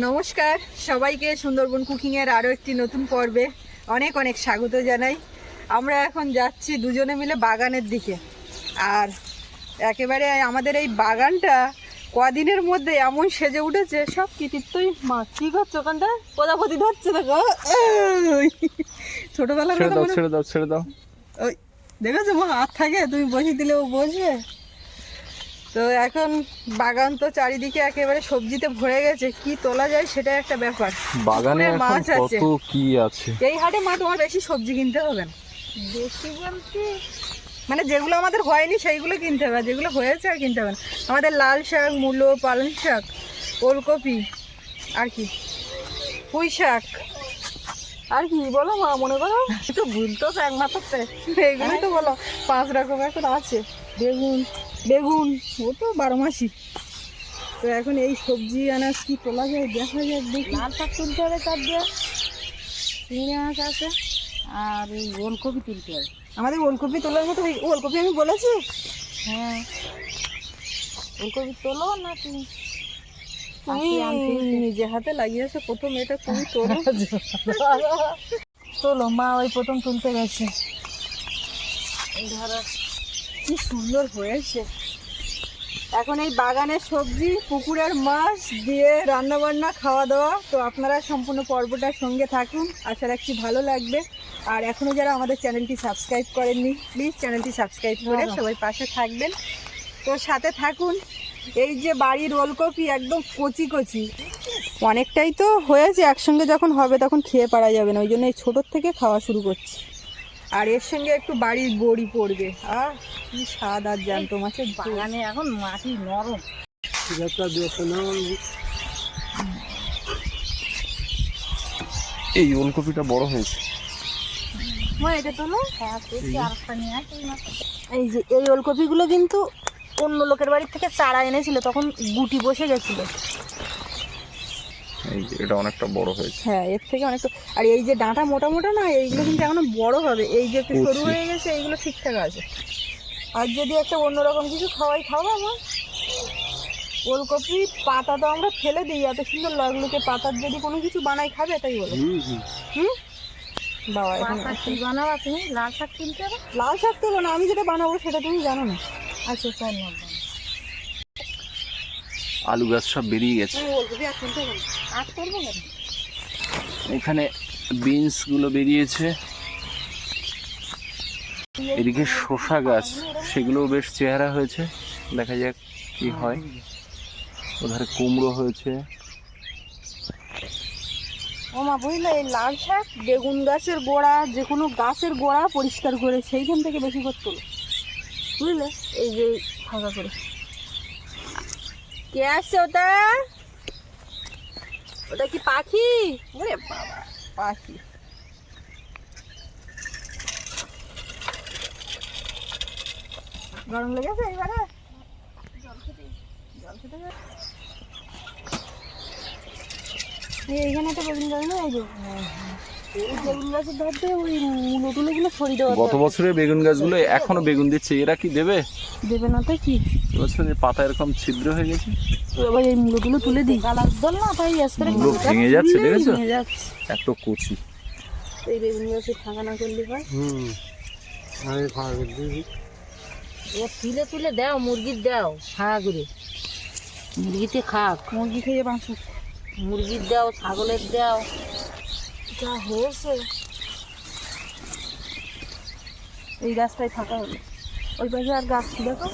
নমস্কার সবাইকে সুন্দরবন কুকিংয়ের আরও একটি নতুন পর্বে অনেক অনেক স্বাগত জানাই। আমরা এখন যাচ্ছি দুজনে মিলে বাগানের দিকে। আর একেবারে আমাদের এই বাগানটা কদিনের মধ্যে এমন সেজে উঠেছে সব কৃতিত্বই মা। কি করছ ওখানটা প্রজাপতি ধরছে দেখো। ছোটবেলার ছেড়ে কথা দাও ছেড়ে দাও ছেড়ে দাও। ওই দেখেছ মা হাত থাকে তুমি বসে দিলে ও বসবে। তো এখন বাগান তো চারিদিকে একেবারে সবজিতে ভরে গেছে কি তোলা যায় সেটা একটা ব্যাপার। বাগানে মাছ আছে। কত কি আছে? এই হাটে মা তোমার বেশি সবজি কিনতে হবে না। বেশি বলতে মানে যেগুলো আমাদের হয়নি সেইগুলো কিনতে হবে যেগুলো হয়েছে আর কিনতে হবে না। আমাদের লাল শাক মূলো পালং শাক ওলকপি আর কি? পুঁই শাক। আর কি বলো মা মনে করো? তো ভুলতো একমাত্র এইগুলোই তো বলো। পাঁচ রকম এখন আছে। বেগুন বেগুন ও তো বারো মাসি তো এখন এই সবজি আনাজ কি তোলা যায় দেখা যায় দেখি। লাল শাক তুলতে হবে তার দিয়ে। চিংড়ি মাছ আছে আর এই ওলকপি তুলতে হবে। আমাদের ওলকপি তোলার মতো ওলকপি আমি বলেছি? হ্যাঁ। ওলকপি তোলো না তুমি? তুমি নিজে হাতে লাগিয়েছো প্রথম এটা তুমি তোলো। তোলো মা ওই প্রথম তুলতে গেছে। ধরো। কি সুন্দর হয়েছে। এখন এই বাগানের সবজি পুকুরের মাছ দিয়ে রান্নাবান্না খাওয়া দাওয়া তো আপনারা সম্পূর্ণ পর্বটার সঙ্গে থাকুন। আশা রাখছি ভালো লাগবে। আর এখনও যারা আমাদের চ্যানেলটি সাবস্ক্রাইব করেননি প্লিজ চ্যানেলটি সাবস্ক্রাইব করে সবাই পাশে থাকবেন। তো সাথে থাকুন। এই যে বাড়ির ওলকপি একদম কচি কচি। অনেকটাই তো হয়েছে একসঙ্গে যখন হবে তখন খেয়ে পারা যাবে না। ওই জন্য এই ছোটোর থেকে খাওয়া শুরু করছি। আর এর সঙ্গে একটু বাড়ির বড়ি পড়বে। আহ কি স্বাদ আর জ্যান্ত মাছের বাগানে এখন মাটি নরম। এই ওলকপিটা বড় হয়েছে। হ্যাঁ এই যে এই ওলকপিগুলো কিন্তু অন্য লোকের বাড়ির থেকে চারা এনেছিল তখন গুটি বসে গেছিল। এই যে এটা অনেকটা বড় হয়েছে। হ্যাঁ এর থেকে অনেক আর এই যে ডাঁটা মোটা মোটা না এইগুলো কিন্তু এখনও বড় হবে। এই যে একটু সরু হয়ে গেছে এইগুলো ঠিকঠাক আছে। আর যদি একটা অন্যরকম কিছু খাওয়াই খাব আমার। ওলকপি পাতা তো আমরা ফেলে দিই এত সুন্দর লাগলোকে পাতার যদি কোনো কিছু বানাই খাবে তাই বলো। হুম বাবা এখন বানাবা তুমি? লাল শাক হবে? লাল শাক তো না আমি যেটা বানাবো সেটা তুমি জানো না। আচ্ছা তাই না। আলু গাছ সব বেরিয়ে গেছে। এখানে বিনসগুলো বেরিয়েছে। এদিকে শসা গাছ সেগুলোও বেশ চেহারা হয়েছে। দেখা যাক কি হয়। ওধারে কুমড়ো হয়েছে। ও মা বুঝলে এই লাল শাক বেগুন গাছের গোড়া যে কোনো গাছের গোড়া পরিষ্কার করে সেইখান থেকে বেশি করে তোলো। বুঝলে? এই যে ফাঁকা করে। কে আসছে ওটা? ওটা কি পাখি? ওরে বাবা, পাখি। গরম লেগেছে এইবারে জল খেতে জল খেতে এইখানে একটা বেগুন গাছ না, এই যে এই বেগুন গাছের ধার দিয়ে ওই মুলো টুলোগুলো গত বছরের বেগুন গাছগুলো এখনও বেগুন দিচ্ছে এরা কি দেবে? দেবে না তো কি? এবছর পাতা এরকম ছিদ্র হয়ে গেছে। তো এবার এই মুলোগুলো তুলে দিই। দল না তাই মুলো ভেঙে যাচ্ছে দেখেছ? এত কচি। এই বেগুন ফাঁকা না করলে হয়? ও তুলে তুলে দাও মুরগির দাও করে। মুরগিতে খাক। মুরগি খেয়ে বাঁচুক। মুরগির দাও ছাগলের দাও। যা হয়েছে। এই গাছটাই ফাঁকা হলো। ওই পাশে আর গাছ ছিল দেখো?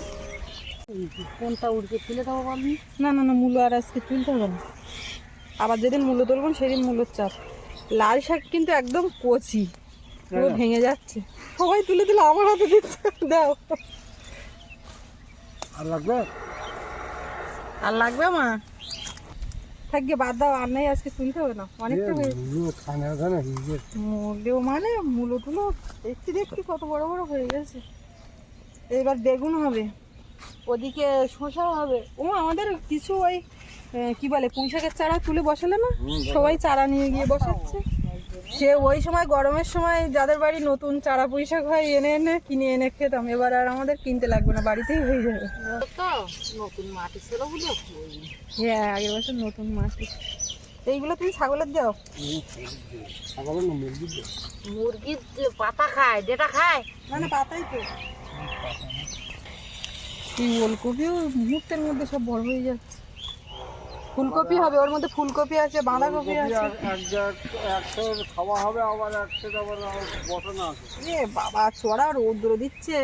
কোনটা উড়কে তুলে দেবো বলনি না না না মূলো আর আজকে তুলতে হবে না। আবার যেদিন মূলো তুলবেন সেদিন মূলোর চাপ লাল শাক কিন্তু একদম কচি পুরো ভেঙে যাচ্ছে। সবাই তুলে দিলে আমার হাতে দিচ্ছে দাও। আর লাগবে? আর লাগবে মা? থাকবে বাদ দাও আর নাই আজকে তুলতে হবে না। অনেকটা হয়ে খানা খানা মূলেও মানে মূলো টুলো দেখছি দেখছি কত বড় বড় হয়ে গেছে। এবার বেগুন হবে ওদিকে শসা হবে। ও আমাদের কিছু ওই কি বলে পুঁই শাকের চারা তুলে বসালে না? সবাই চারা নিয়ে গিয়ে বসাচ্ছে। সে ওই সময় গরমের সময় যাদের বাড়ি নতুন চারা পুঁই শাক হয় এনে এনে কিনে এনে খেতাম। এবার আর আমাদের কিনতে লাগবে না বাড়িতেই হয়ে যাবে। নতুন মাটি ছিল বুঝো হ্যাঁ আগের বছর নতুন মাটি এইগুলো তুমি ছাগলের দাও মুরগির যে পাতা খায় যেটা খায়। না না পাতাই তো। এই ওলকপিও মুহূর্তের মধ্যে সব বড় হয়ে যাচ্ছে। ফুলকপি হবে ওর মধ্যে ফুলকপি আছে বাঁধাকপি আছে। এ বাবা চড়া রৌদ্র দিচ্ছে।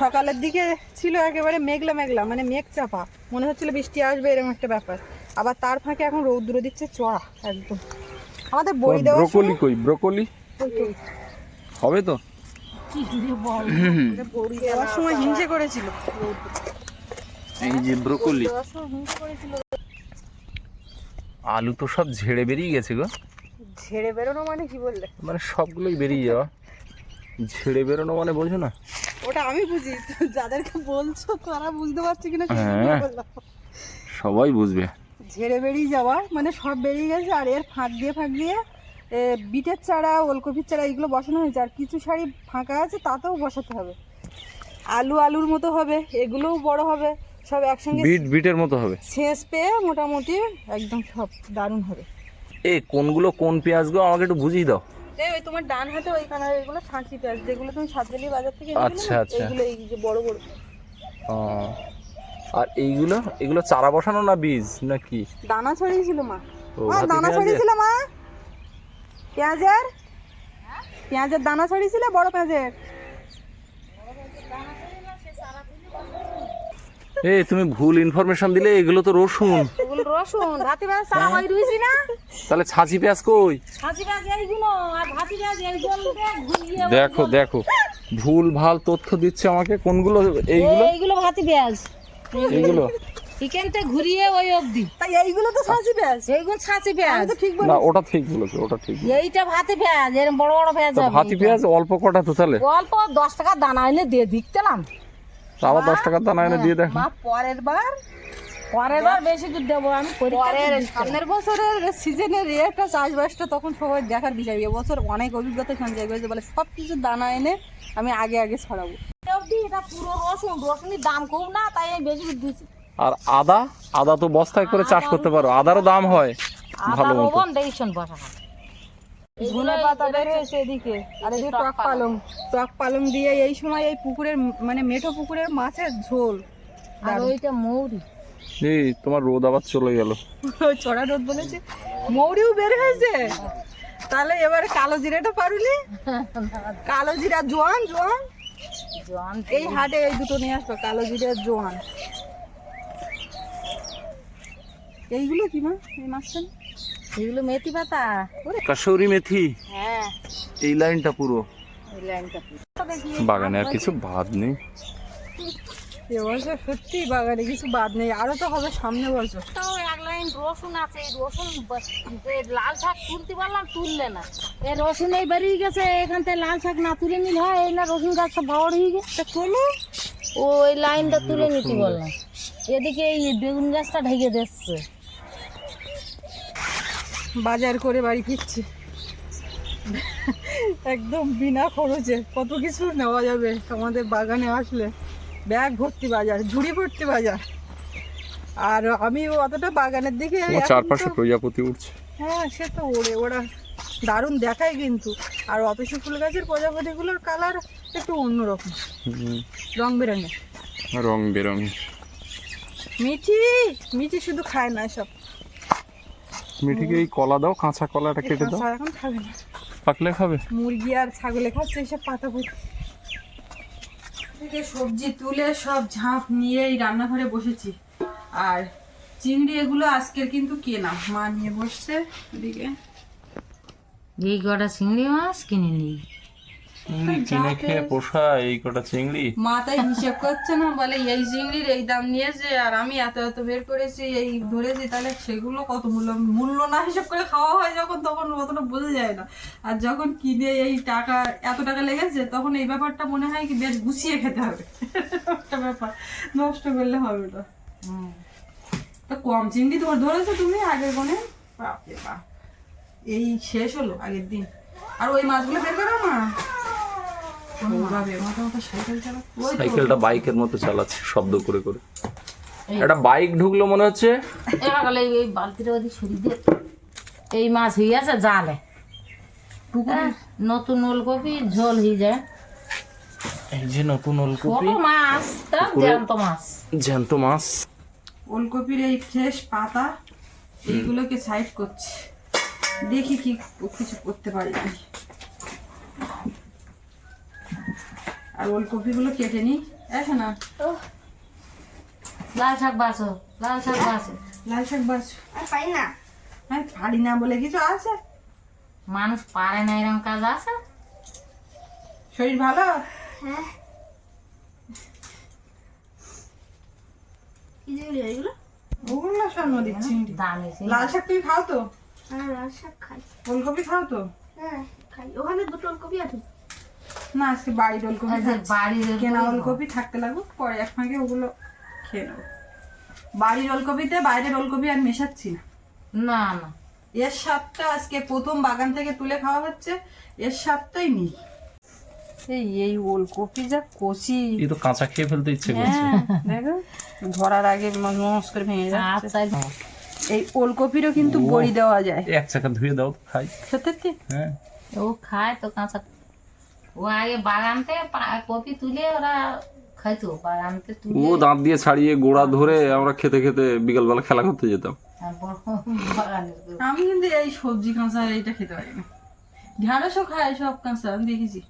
সকালের দিকে ছিল একেবারে মেঘলা মেঘলা মানে মেঘ চাপা। মনে হচ্ছিল বৃষ্টি আসবে এরকম একটা ব্যাপার। আবার তার ফাঁকে এখন রৌদ্র দিচ্ছে চড়া একদম। আমাদের বড়ি দেওয়া ব্রোকলি কই? ব্রোকলি? হবে তো? বড়ি দেওয়ার সময় হিংসে করেছিল। এই যে ব্রোকলি দেওয়ার সময় হিংসে করেছিল আলু তো সব ঝেড়ে বেরিয়ে গেছে গো। ঝেড়ে বেরোনো মানে কি বললে? মানে সবগুলোই বেরিয়ে যাওয়া। ঝেড়ে বেরোনো মানে বোঝো না? ওটা আমি বুঝি যাদেরকে বলছো তারা বুঝতে পারছে কিনা হ্যাঁ। সবাই বুঝবে। ঝেড়ে বেরিয়ে যাওয়া মানে সব বেরিয়ে গেছে আর এর ফাঁক দিয়ে ফাঁক দিয়ে বিটের চারা ওলকপির চারা এগুলো বসানো হয়েছে আর কিছু শাড়ি ফাঁকা আছে তাতেও বসাতে হবে। আলু আলুর মতো হবে এগুলোও বড় হবে। সব একসঙ্গে বিট বিটের মতো হবে। শেষ পেয়ে মোটামুটি একদম সব দারুণ হবে। এ কোনগুলো কোন পেঁয়াজ গো আমাকে একটু বুঝিয়ে দাও। এই ওই তোমার ডান হাতে ওই কানার এগুলো ছাঁচি পেঁয়াজ যেগুলো তুমি সাতগালি বাজার থেকে আচ্ছা, আচ্ছা। এইগুলো এই যে বড় বড়। আর এইগুলো এগুলো চারা বসানো না বীজ না কি? দানা ছড়িয়েছিল মা। মা দানা? ছড়িয়েছিল মা। পেঁয়াজের? পেঁয়াজের দানা ছড়িয়েছিল বড় পেঁয়াজের। এ তুমি ভুল ইনফরমেশন দিলে এগুলো তো রসুন। এগুলো রসুন ভাতি পেঁয়াজ সারা হয়ে রয়েছি না? তাহলে ছাঁচি পেঁয়াজ কই? হাতি পেঁয়াজ এইগুলো আর ভাতি পেঁয়াজ এইগুলো দেখো দেখো ভুল ভালো তথ্য দিচ্ছে আমাকে। কোনগুলো? এইগুলো? এইগুলো ভাতি পেঁয়াজ। এইগুলো? এখান ঘুরিয়ে ওই অবধি। তাই এইগুলো তো ছাঁচি পেঁয়াজ? এইগুলো ছাঁচি পেঁয়াজ। তো ঠিক বলি না ওটা ঠিক বলেছ ওটা ঠিক এইটা ভাতি পেঁয়াজ এরকম বড় বড় পেঁয়াজ ভাতি পেঁয়াজ অল্প কটা তো তাহলে? অল্প দশ টাকা দানা এনে দিয়ে দিকতেলাম আবার দশ দানা এনে দিয়ে দেখো। পরের বার পরের বার বেশি করে দেবো। আমি পরের সামনের বছরের সিজনের রেটটা চাষবাসটা তখন সবাই দেখার বিষয়। এবছর অনেক অভিজ্ঞতা সঞ্চয় করেছে। বলে সব কিছু দানা এনে আমি আগে আগে ছড়াবো। অবধি এটা পুরো রসুন। রসুনের দাম খুব না তাই আমি বেশি করে দিচ্ছি। আর আদা? আদা তো বস্তায় করে চাষ করতে পারো। আদারও দাম হয় ভালো মতো। ধনে পাতা বের হয়েছে এদিকে। আর এই যে টক পালং। টক পালং দিয়ে এই সময় এই পুকুরের মানে মেঠো পুকুরের মাছের ঝোল। আর ওইটা মৌরি। এই তোমার রোদ আবার চলে গেল। চড়া রোদ বলেছে। মৌরিও বের হয়েছে। তাহলে এবারে কালো জিরাটা পারুলি। কালো জিরা জোয়ান জোয়ান। জন এই হাটে এই দুটো নিয়ে আসবে কালো জিরা জোয়ান। এইগুলো কি মা? এই মাছটা? এগুলো মেথি পাতা? কাসৌরি মেথি? হ্যাঁ। এই লাইনটা পুরো। এই লাইনটা বাগানে আর কিছু ভাত নেই। এবছর সত্যি বাগানে কিছু বাদ নেই। আরও তো হবে সামনে বছর। তাও এক লাইন রসুন আছে। এই রসুন লাল শাক তুলতে পারলাম তুললে না। এই রসুন এই বেরিয়ে গেছে। এখান থেকে লাল শাক না তুলে নিলে হয়। এই না রসুন গাছ সব বড় হয়ে গেছে। তোলো। ওই লাইনটা তুলে নিতে বললাম। এদিকে এই বেগুন গাছটা ঢেকে দিচ্ছে। বাজার করে বাড়ি ফিরছি। একদম বিনা খরচে কত কিছু নেওয়া যাবে আমাদের বাগানে আসলে। ব্যাগ ভর্তি বাজার ঝুড়ি ভর্তি বাজার। আর আমি অতটা বাগানের দিকে চারপাশে প্রজাপতি উঠছে হ্যাঁ সে তো ওড়ে ওরা দারুণ দেখায় কিন্তু। আর অতসী ফুল গাছের প্রজাপতিগুলোর কালার একটু অন্যরকম। রং বেরঙের। রং বেরঙের। মিঠি মিঠি শুধু খায় না সব। মিঠিকে এই কলা দাও কাঁচা কলাটা কেটে দাও। এখন খাবে না। পাকলে খাবে? মুরগি আর ছাগলে খাচ্ছে এসব পাতা পুত থেকে সবজি তুলে সব ঝাঁপ নিয়ে এই রান্নাঘরে বসেছি। আর চিংড়ি এগুলো আজকের কিন্তু কেনা মা নিয়ে বসছে এদিকে। এই কটা চিংড়ি মাছ কিনে নিই চিংড়ি কিনে খেয়ে পোষা এই কটা চিংড়ি? মা হিসেব করছে না বলে এই চিংড়ির এই দাম নিয়েছে আর আমি এত এত বের করেছি এই ধরেছি তাহলে সেগুলো কত মূল্য? মূল্য না হিসেব করে খাওয়া হয় যখন তখন অতটা বোঝা যায় না। আর যখন কিনে এই টাকা এত টাকা লেগেছে তখন এই ব্যাপারটা মনে হয় কি বেশ গুছিয়ে খেতে হবে। একটা ব্যাপার নষ্ট করলে হবে না। তা কম চিংড়ি তোমার ধরেছো তুমি আগের গনে বাপরে বাপ। এই শেষ হলো আগের দিন। আর ওই মাছগুলো বের করো না ওইভাবে মাথা মাথা সাইকেল চালা ওই তো। সাইকেলটা বাইকের মতো চালাচ্ছে শব্দ করে করে। একটা বাইক ঢুকলো মনে হচ্ছে। এই বালতিটা ওদিকে সরিয়ে দিয়ে এই মাছ হয়ে আছে জালে। হ্যাঁ, নতুন ওলকপি ঝোল হয়ে যায়। এই যে নতুন ওলকপি। মাছ তা জ্যান্ত মাছ। জ্যান্ত মাছ। ওলকপির এই ফ্রেশ পাতা এইগুলোকে সাইড করছি। দেখি কি কিছু করতে পারি নাকি আর ওলকপিগুলো কেটে নি দেখো না লাল শাক বাসো লাল শাক বাসো লাল শাক বাস পাই না। হ্যাঁ পারি না বলে কিছু আছে? মানুষ পারে না এরকম কাজ আছে? শরীর ভালো? হ্যাঁ। ওগুলো লাল শাক তুমি খাও তো? হ্যাঁ লাল শাক খাই। ওলকপি খাও তো? হ্যাঁ খাই। ওখানে দুটো ওলকপি আছে। না আজকে বাড়ির ওলকপি খাচ্ছি। বাড়ির কেনা ওলকপি থাকতে লাগুক পরে এক ফাঁকে ওগুলো খেয়ে নেব। বাড়ির ওলকপিতে বাইরের ওলকপি আর মেশাচ্ছি না। না না। এর স্বাদটা আজকে প্রথম বাগান থেকে তুলে খাওয়া হচ্ছে এর স্বাদটাই নেই। এই এই ওলকপি যা কষি এই তো কাঁচা খেয়ে ফেলতে ইচ্ছে করছে। হ্যাঁ দেখো ধরার আগে মস করে ভেঙে যাচ্ছে। আচ্ছা এই ওলকপিরও কিন্তু বড়ি দেওয়া যায়। এক চাকা ধুয়ে দাও খাই। সত্যি? হ্যাঁ। ও খায় তো কাঁচা ও আগে বাগানতে কপি তুলে ওরা খাইতো বাগানতে ও দাঁত দিয়ে ছাড়িয়ে গোড়া ধরে আমরা খেতে খেতে বিকালবেলা খেলা করতে যেতাম। আমি কিন্তু এই সবজি কাঁচা এইটা খেতে পারি না। সব কাঁচা আমি দেখেছি।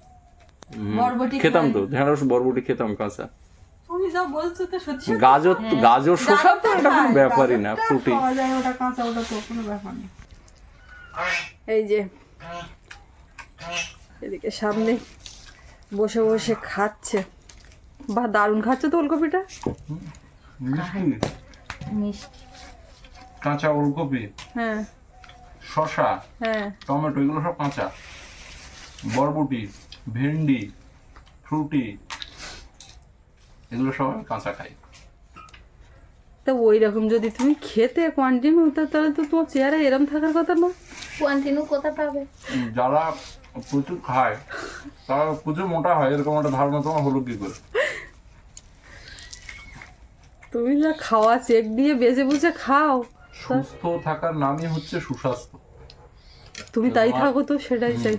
বরবটি খেতাম তো ঢেঁড়স বরবটি খেতাম কাঁচা। তুমি যা বলছো তো সত্যি সত্যি। গাজর গাজর শসা তো এটা কোনো ব্যাপারই না ওটা কাঁচা ওটা তো কোনো ব্যাপার না। এই যে এদিকে সামনে বসে বসে খাচ্ছে। বা দারুণ খাচ্ছে তো ওলকপিটা। মিষ্টি কাঁচা ওলকপি হ্যাঁ। শসা হ্যাঁ। টমেটো এগুলো সব কাঁচা। বরবটি ভেন্ডি ফ্রুটি এগুলো সব কাঁচা খাই। তো ওই রকম যদি তুমি খেতে কন্টিনিউ তাহলে তো তোমার চেহারা এরম থাকার কথা না। কন্টিনিউ কোথা পাবে। যারা প্রচুর খায়। তারা প্রচুর মোটা হয় এরকম একটা ধারণা তোমার হলো কি করে? তুমি যা খাওয়া চেক দিয়ে বেছে বুঝে খাও। সুস্থ থাকার নামই হচ্ছে সুস্বাস্থ্য। তুমি তাই থাকো তো সেটাই চাই।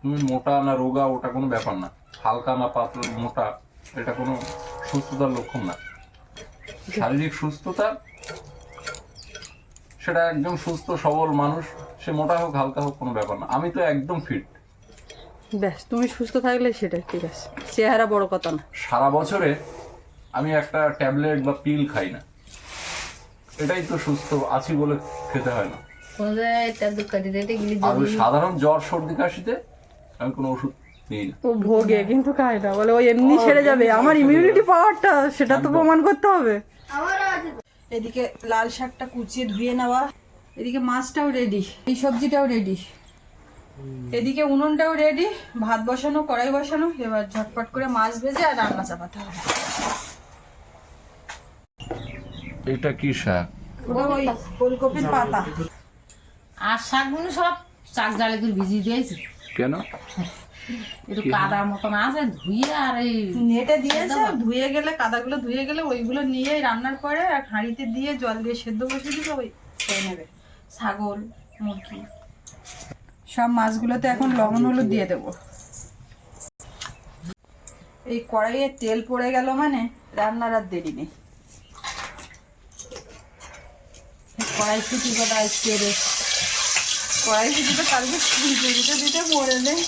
তুমি মোটা না রোগা ওটা কোনো ব্যাপার না। হালকা না পাতলা মোটা এটা কোনো সুস্থতার লক্ষণ না। শারীরিক সুস্থতা সেটা একদম সুস্থ সবল মানুষ সে মোটা হোক হালকা হোক কোনো ব্যাপার না। আমি তো একদম ফিট ব্যাস তুমি সুস্থ থাকলে সেটাই ঠিক আছে। চেহারা বড় কথা না। সারা বছরে আমি একটা ট্যাবলেট বা পিল খাই না। এটাই তো সুস্থ আছি বলে খেতে হয় না। আর ওই সাধারণ জ্বর সর্দি কাশিতে আমি কোনো ওষুধ নিই না। ও ভোগে কিন্তু খায় না। বলে ওই এমনি সেরে যাবে। আমার ইমিউনিটি পাওয়ারটা সেটা তো প্রমাণ করতে হবে। আমারও আছে। তো। এদিকে লাল শাকটা কুচিয়ে ধুয়ে নেওয়া। এদিকে মাছটাও রেডি এই সবজিটাও রেডি এদিকে উনুনটাও রেডি ভাত বসানো কড়াই বসানো এবার ঝটপট করে মাছ ভেজে আর রান্না চাপাতে হবে। এটা কি শাক? ওটা ওই ফুলকপির পাতা। আর শাকগুলো সব শাক জালে করে ভিজিয়ে দিয়েছি। কেন? একটু কাদার মতন আছে ধুয়ে আর এই নেটে দিয়েছে ধুয়ে গেলে কাদাগুলো ধুয়ে গেলে ওইগুলো নিয়ে রান্নার পরে এক হাঁড়িতে দিয়ে জল দিয়ে সেদ্ধ বসিয়ে দিলে ওই খেয়ে নেবে। ছাগল, মুরগি। সব মাছগুলোতে এখন লবণ হলুদ দিয়ে দেবো। এই কড়াইয়ে তেল পড়ে গেল মানে রান্নার আর দেরি নেই। কড়াই ছুটি কটা কেড়ে কড়াই দিতে কালকে দিতে দিতে মরে নেই।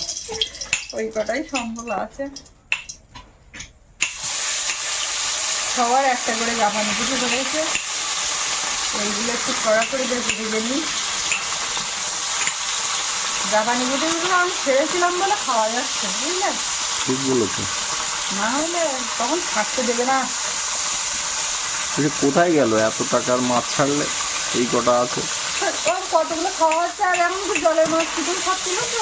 ওই কটাই সম্ভব আছে। সবার একটা করে জাপানি পিঠে ধরেছে। ওইগুলো একটু কড়া করে ভেজে নিই। জাপানি পিঠেগুলো আমি ছেড়েছিলাম বলে খাওয়া যাচ্ছে বুঝলে? ঠিক বলেছ। না হলে তখন থাকতে দেবে না। কোথায় গেল? এত টাকার মাছ ছাড়লে এই কটা আছে। কতগুলো খাওয়া হচ্ছে আর এমন জলের মাছ কিছু খাচ্ছিল তো।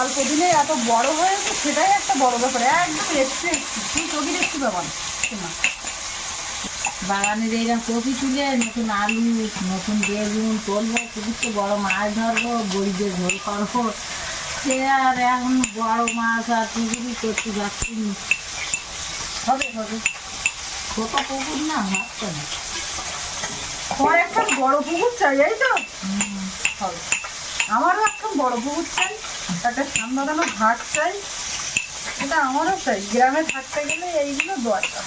অল্প দিনে এত বড় হয়েছে, সেটাই একটা বড় ব্যাপার। একদম একটু ব্যাপার বাগানের এইরকম কপি তুলে নতুন আলু, নতুন বেগুন তুলবো পুকুর তো বড় মাছ ধরবো বড়ি দিয়ে করব সে আর এখন বড় মাছ আর পুকুরই করতে যাচ্ছি। হবে হবে। ছোট পুকুর না ভাবছে না তোমার একটা বড় পুকুর চাই এই তো। হবে আমারও একটা বড় পুকুর চাই একটা সামলানো ঘাট চাই এটা আমারও চাই। গ্রামে থাকতে গেলে এইগুলো দরকার।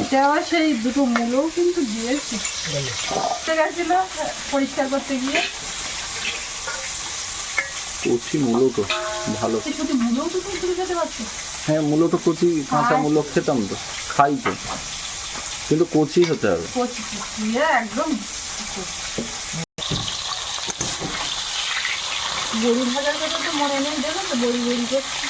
এটা আবার সেই দুটো মূলও কিন্তু দিয়েছি। গেছিল পরিষ্কার করতে গিয়ে? কচি মূলো তো ভালো। কিছু মূলও তো তুমি খেতে পারছ। হ্যাঁ মূলো তো কচি কাঁচা মূলো খেতাম তো খাই তো। কিন্তু কচি হতে হবে। একদম বড়ি ভাজার কথা তো মনে নেই দেখো তো বড়ি বড়ি করছি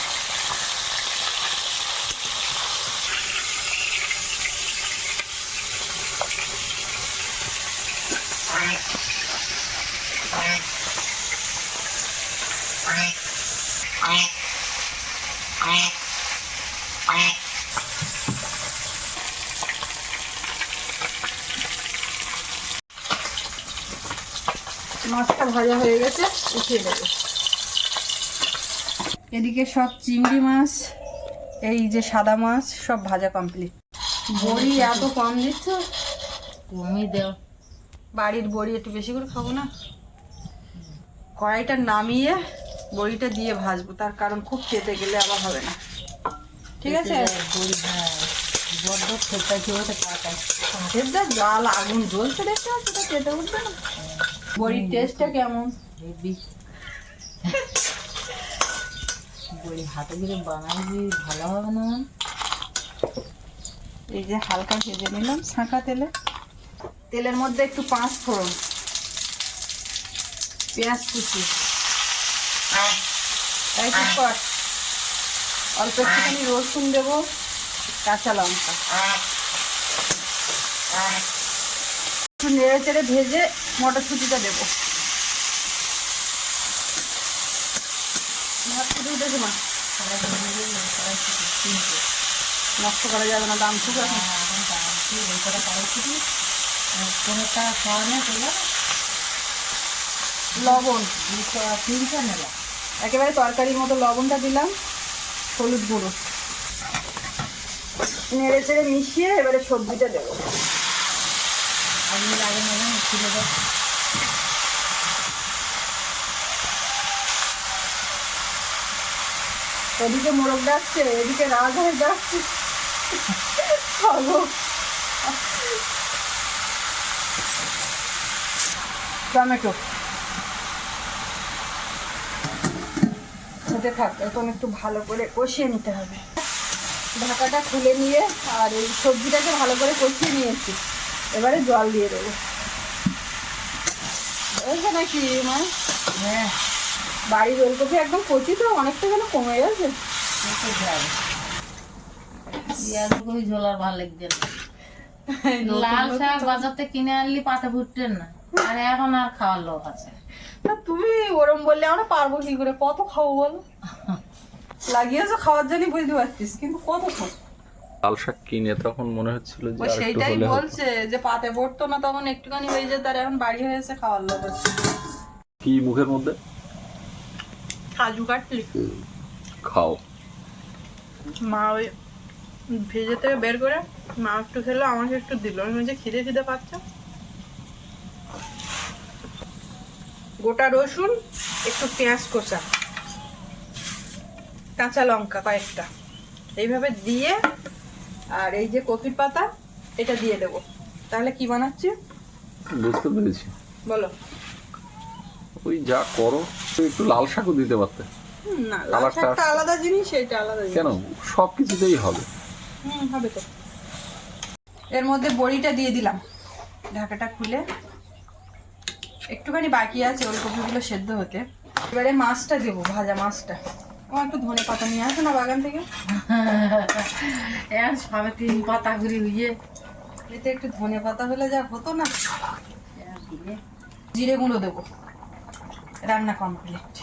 মাছটা ভাজা হয়ে গেছে উঠিয়ে দেবো। এদিকে সব চিংড়ি মাছ এই যে সাদা মাছ সব ভাজা কমপ্লিট বড়ি এত কম দিচ্ছ? তুমি দেও। বাড়ির বড়ি একটু বেশি করে খাব না? কড়াইটা নামিয়ে বড়িটা দিয়ে ভাজবো তার কারণ খুব খেতে গেলে আবার হবে না। ঠিক আছে? বড়ি হ্যাঁ বড্ড খেতে খেয়ে কাঠের যা জাল আগুন জ্বলছে দেখতে পাচ্ছি খেতে উঠবে না। বড়ির টেস্টটা কেমন? হেবি বড়ি হাতে করে বানাই যে ভালো হবে না? এই যে হালকা ভেজে নিলাম ছাঁকা তেলে। তেলের মধ্যে একটু পাঁচ ফোড়ন। পেঁয়াজ কুচি। অল্প একটুখানি রসুন দেবো কাঁচা লঙ্কা। একটু নেড়ে চেড়ে ভেজে মটরশুঁটিটা দেবো। নষ্ট করা যাবে না, দাম খুব এখন। কোনটা খাওয়া না তোলা লবণ। একেবারে তরকারির মতো লবণটা দিলাম, হলুদ গুঁড়ো। নেড়ে চেড়ে মিশিয়ে এবারে সবজিটা দেবো। আমি লাগে না ছিল এদিকে মোরগ ডাকছে, এদিকে রাজহাঁস ডাকছে। খাব। টমেটো। হতে থাক, এখন একটু ভালো করে কষিয়ে নিতে হবে। ঢাকাটা খুলে নিয়ে আর এই সবজিটাকে ভালো করে কষিয়ে নিয়েছি এবারে জল দিয়ে দেবো। হয়েছে নাকি মা? হ্যাঁ বাড়ির ওলকপি একদম কচি তো অনেকটা যেন কমে গেছে। একটু যাবে পেঁয়াজ ভালো লাগছে লাল শাক বাজারতে কিনে আনলি পাতা ফুটতেন না। আর এখন আর খাওয়ার লোক আছে। তুমি ওরম বললে আমরা পারব কি করে? কত খাব বল? লাগিয়েছো খাওয়ার জন্য বুঝতে পারছিস কিন্তু কত খাব? লাল শাক কিনে তখন মনে হচ্ছিল যে আর একটু সেইটাই হলে হতো। বলছে যে পাতে পড়তো না তখন একটুখানি হয়ে যেত আর এখন বাড়ি হয়েছে খাওয়ার লোক হচ্ছে কি মুখের মধ্যে? কাজু কাটলি। খাও। মা ওই ভেজে থেকে বের করে মা একটু খেলো আমাকে একটু দিল। আমি বলছি খিদে খিদে পাচ্ছ? গোটা রসুন একটু পেঁয়াজ কষা কাঁচা লঙ্কা কয়েকটা। এইভাবে দিয়ে আর এই যে কপির পাতা এটা দিয়ে দেবো। তাহলে কি বানাচ্ছি? বুঝতে পেরেছি। বলো। ওই যা করো একটু লাল শাকও দিতে পারতে। না লাল শাকটা আলাদা জিনিস এটা আলাদা জিনিস। কেন? সব কিছুতেই হবে। হুম হবে তো। এর মধ্যে বড়িটা দিয়ে দিলাম। ঢাকাটা খুলে। একটুখানি বাকি আছে ওই ওলকপিগুলো সেদ্ধ হতে। এবারে মাছটা দেবো ভাজা মাছটা। আমার একটু ধনে পাতা নিয়ে আসো না বাগান থেকে। এখন সবে তিন পাতা করে হইয়ে এতে একটু ধনে পাতা হলে যা হতো না। জিরে গুঁড়ো দেবো। রান্না কমপ্লিট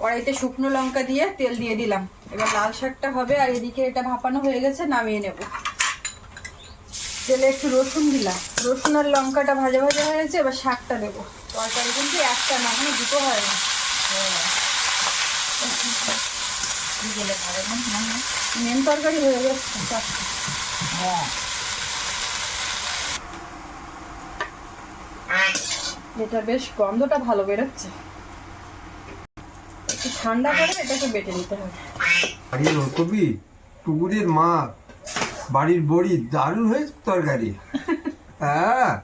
কড়াইতে শুকনো লঙ্কা দিয়ে তেল দিয়ে দিলাম। এবার লাল শাকটা হবে আর এদিকে এটা ভাপানো হয়ে গেছে নামিয়ে নেব। তেলে একটু রসুন দিলাম। রসুন আর লঙ্কাটা ভাজা ভাজা হয়ে গেছে, এবার শাকটা দেবো। তরকারি কিন্তু একটা না মানে দুটো হয় না। মেন তরকারি হয়ে গেছে। এটা বেশ গন্ধটা ভালো বেরোচ্ছে। একটু ঠান্ডা করে এটাকে বেটে নিতে হবে। বাড়ির ওলকপি পুকুরের মাছ বাড়ির বড়ি দারুণ হয়েছে তরকারি। হ্যাঁ।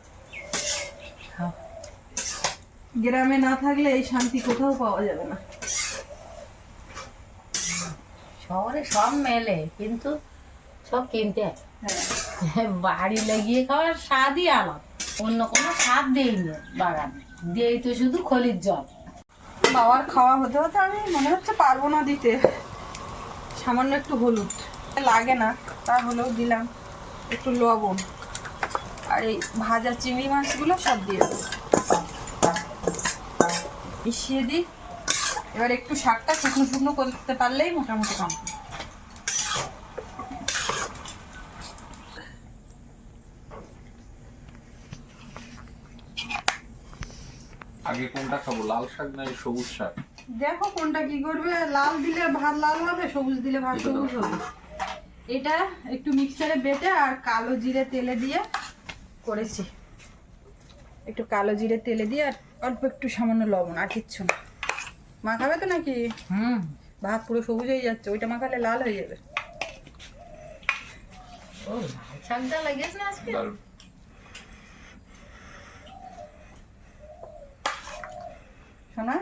গ্রামে না থাকলে এই শান্তি কোথাও পাওয়া যাবে না। শহরে সব মেলে কিন্তু সব কিনতে হ্যাঁ। বাড়ি লাগিয়ে খাওয়ার স্বাদই আলাদা। অন্য কোনো স্বাদ দেয়নি বাগানে। দিয়েই তো শুধু খলির জল। বাবার খাওয়া হতে হতে আমি মনে হচ্ছে পারব না দিতে। সামান্য একটু হলুদ। লাগে না তা হলেও দিলাম। একটু লবণ আর এই ভাজা চিংড়ি মাছগুলো সব দিয়ে দেবো। মিশিয়ে দিই। এবার একটু শাকটা শুকনো শুকনো করতে পারলেই মোটামুটি কম আগে কোনটা খাব লাল শাক না সবুজ শাক? দেখো কোনটা কি করবে লাল দিলে ভাত লাল হবে সবুজ দিলে ভাত সবুজ হবে। এটা একটু মিক্সারে বেটে আর কালো জিরে তেলে দিয়ে করেছি। একটু কালো জিরে তেলে দিয়ে আর অল্প একটু সামান্য লবণ আর কিচ্ছু না। মাখাবে তো নাকি? হুম। ভাত পুরো সবুজ হয়ে যাচ্ছে ওইটা মাখালে লাল হয়ে যাবে। ও লাল শাকটা লাগিয়েছ না আজকে? শোনা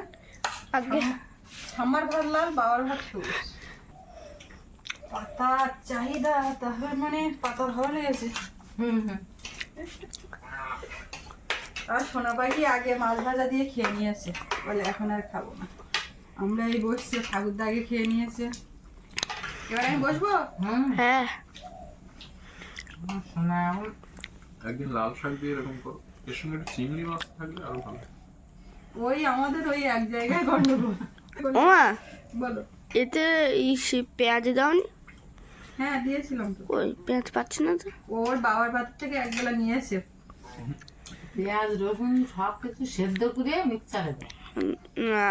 আমার ভাত লাল বাবার ভাত সবুজ। পাতা চাহিদা তাহলে মানে পাতা ভালো লেগেছে। হুম হুম। আর সোনা পাখি আগে মাছ ভাজা দিয়ে খেয়ে নিয়েছে। বলে এখন আর খাব না। আমরা এই বসছি ঠাকুরদা আগে খেয়ে নিয়েছে। এবার আমি বসবো? হ্যাঁ। একদিন লাল শাক দিয়ে এরকম করো। এর সঙ্গে একটু চিংড়ি মাছ থাকলে আরও ভালো। ওই আমাদের ওই এক জায়গায় গন্ডগোল। ওমা! বলো। এতে পেঁয়াজ দাওনি? হ্যাঁ দিয়েছিলাম তো। ওই পেঁয়াজ পাচ্ছি না তো? ওর বাবার পাত্র থেকে একবেলা নিয়েছে পেঁয়াজ রসুন সব কিছু সেদ্ধ করে মিক্সারে না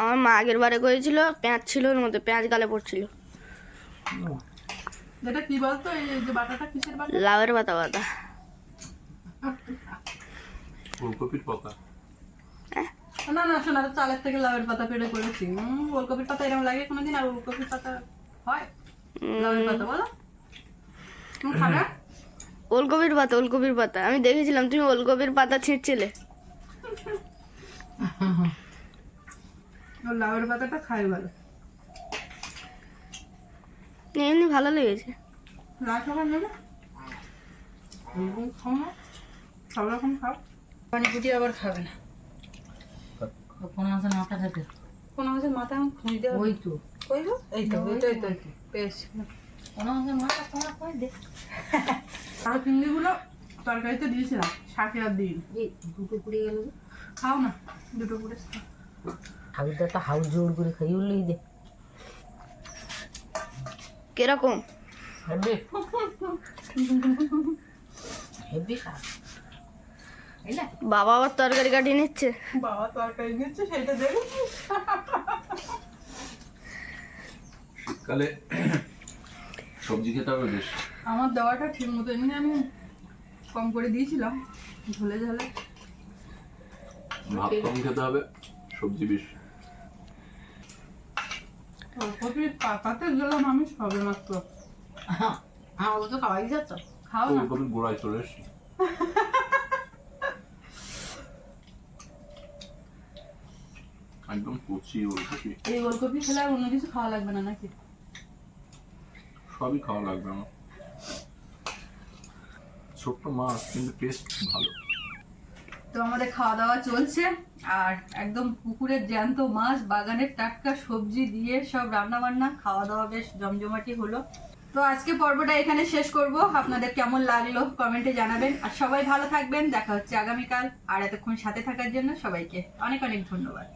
আমার মা আগের বারে করেছিল পেঁয়াজ ছিল ওর মধ্যে পেঁয়াজ গালে পড়ছিল। যেটা কি বলতো? এই যে বাটাটা কিসের বাটা? লাউয়ের পাতা পাতা ফুলকপির পাতা। না না শোনা তো চালের থেকে লাউয়ের পাতা পেড়ে করেছি। উম, ওলকপির পাতা এরকম লাগে কোনোদিন আর ওলকপির পাতা হয়? ওলকপির পাতা ওলকপির পাতা। আমি দেখেছিলাম তুমি ওলকপির পাতা ছিঁড়ছিলে। লাউয়ের পাতাটা খাই ভালো। এমনি ভালো লেগেছে। লাউ খাবার নেবে? খাও না। সব রকম খাও। পানি ফুটিয়ে আবার খাবে না। কোন আছে মাথা খেতে? কোন মাছের মাথা এখন খুঁজতে হবে। ওই তো। কই গো এই তো এই তো এই তো। কোন আছে মাথা তোমার কই দে। আর চিংড়িগুলো তরকারিতে দিয়েছিলাম শাকে আর দিন দুটো পুড়ে গেল খাও না দুটো করে হাউসটা তো হাউস জোর করে খাই উঠলেই দে। কীরকম? হেবি এই না বাবা আবার তরকারি কাটিয়ে নিচ্ছে। বাবা তরকারি নিচ্ছে সেটা দেখো শীতকালে সবজি খেতে হবে বেশ। আমার দেওয়াটা ঠিক মতো এমনি আমি কম করে দিয়েছিলাম ঝোলে ঝোলে। ভাত কম খেতে হবে সবজি বেশি। ওলকপি পাকাতে গেলাম আমি সবে মাত্র। আমাদের তো খাওয়াই যাচ্ছ। খাও না। ফুলকপির গোড়ায় চলে এসছি। একদম কচি ওলকপি। এই ওলকপি খেলে আর অন্য কিছু খাওয়া লাগবে না নাকি? সবই খাওয়া লাগবে আমার। ছোট্ট মাছ কিন্তু টেস্ট ভালো। তো আমাদের খাওয়া দাওয়া চলছে আর একদম পুকুরের জ্যান্ত মাছ বাগানের টাটকা সবজি দিয়ে সব রান্না বান্না খাওয়া দাওয়া বেশ জমজমাটি হলো। তো আজকে পর্বটা এখানে শেষ করব। আপনাদের কেমন লাগল কমেন্টে জানাবেন। আর সবাই ভালো থাকবেন। দেখা হচ্ছে আগামীকাল। আর এতক্ষণ সাথে থাকার জন্য সবাইকে অনেক অনেক ধন্যবাদ।